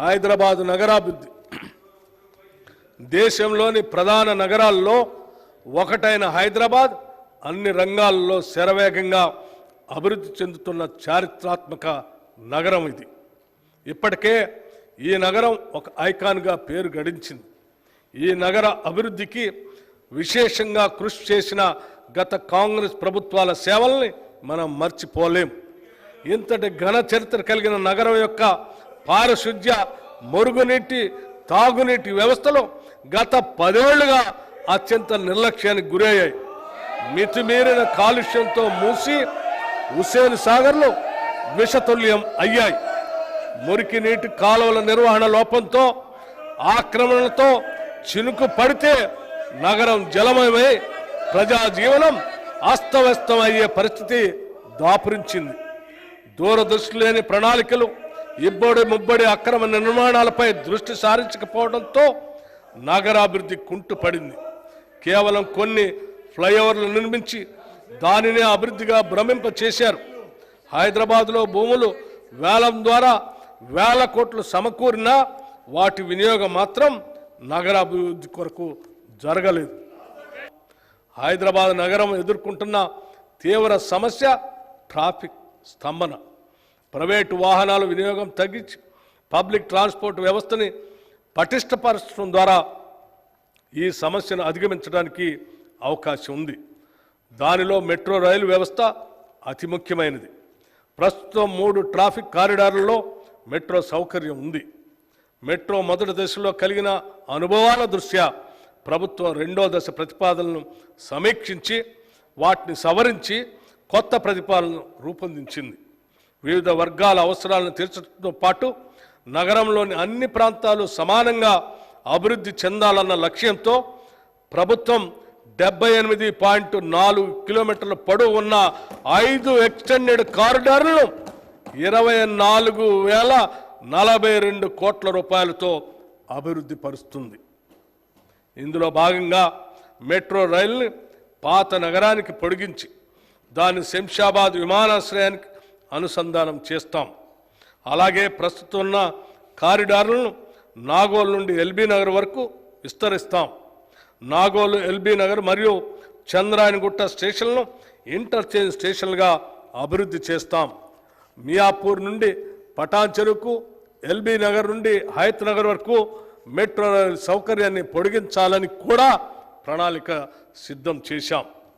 హైదరాబాదు నగరాభివృద్ధి. దేశంలోని ప్రధాన నగరాల్లో ఒకటైన హైదరాబాద్ అన్ని రంగాల్లో శరవేగంగా అభివృద్ధి చెందుతున్న చారిత్రాత్మక నగరం ఇది. ఇప్పటికే ఈ నగరం ఒక ఐకాన్గా పేరు గడించింది. ఈ నగర అభివృద్ధికి విశేషంగా కృషి చేసిన గత కాంగ్రెస్ ప్రభుత్వాల సేవల్ని మనం మర్చిపోలేం. ఇంతటి ఘన చరిత్ర కలిగిన నగరం యొక్క పారిశుద్ధ్య మురుగునీటి తాగునీటి వ్యవస్థలో గత పదేళ్ళుగా అత్యంత నిర్లక్ష్యానికి గురయ్యాయి. మితిమీరిన కాలుష్యంతో మూసి హుసేన్ సాగర్లు విషతుల్యం అయ్యాయి. మురికి నీటి కాలువల నిర్వహణ లోపంతో ఆక్రమణలతో చినుకు పడితే నగరం జలమయమై ప్రజా జీవనం అస్తవ్యస్తం అయ్యే పరిస్థితి దాపురించింది. దూరదృష్టి లేని ప్రణాళికలు ఇబ్బడి ముబ్బడి అక్రమ నిర్మాణాలపై దృష్టి సారించకపోవడంతో నగరాభివృద్ధి కుంటుపడింది కేవలం కొన్ని ఫ్లైఓవర్లు నిర్మించి దానినే అభివృద్ధిగా భ్రమింప చేశారు. హైదరాబాద్లో భూములు వేలం ద్వారా వేల కోట్లు సమకూరినా వాటి వినియోగం మాత్రం నగరాభివృద్ధి కొరకు జరగలేదు. హైదరాబాద్ నగరం ఎదుర్కొంటున్న తీవ్ర సమస్య ట్రాఫిక్ స్తంభన. ప్రైవేటు వాహనాల వినియోగం తగ్గించి పబ్లిక్ ట్రాన్స్పోర్ట్ వ్యవస్థని పటిష్టపరచడం ద్వారా ఈ సమస్యను అధిగమించడానికి అవకాశం ఉంది. దానిలో మెట్రో రైలు వ్యవస్థ అతి ముఖ్యమైనది. ప్రస్తుతం మూడు ట్రాఫిక్ కారిడార్లలో మెట్రో సౌకర్యం ఉంది. మెట్రో మొదటి దశలో కలిగిన అనుభవాల దృష్ట్యా ప్రభుత్వం రెండో దశ ప్రతిపాదనలను సమీక్షించి వాటిని సవరించి కొత్త ప్రతిపాదనను రూపొందించింది. వివిధ వర్గాల అవసరాలను తీర్చడంతో పాటు నగరంలోని అన్ని ప్రాంతాలు సమానంగా అభివృద్ధి చెందాలన్న లక్ష్యంతో ప్రభుత్వం డెబ్బై ఎనిమిది పాయింట్ నాలుగు కిలోమీటర్ల పొడవు ఉన్న ఐదు ఎక్స్టెండెడ్ కారిడార్లను ఇరవై నాలుగు వేల నలభై రెండు కోట్ల రూపాయలతో అభివృద్ధి పరుస్తుంది. ఇందులో భాగంగా మెట్రో రైల్ని పాత నగరానికి పొడిగించి దాన్ని శంషాబాద్ విమానాశ్రయానికి అనుసంధానం చేస్తాం. అలాగే ప్రస్తుతం ఉన్న కారిడార్లను నాగోల్ నుండి ఎల్బీ నగర్ వరకు విస్తరిస్తాం. నాగోల్ ఎల్బీ నగర్ మరియు చంద్రాయనగుట్ట స్టేషన్లను ఇంటర్చేంజ్ స్టేషన్లుగా అభివృద్ధి చేస్తాం. మియాపూర్ నుండి పటాన్ చెరువుకు ఎల్బీ నగర్ నుండి హయత్ నగర్ వరకు మెట్రో రైలు సౌకర్యాన్ని పొడిగించాలని కూడా ప్రణాళిక సిద్ధం చేశాం.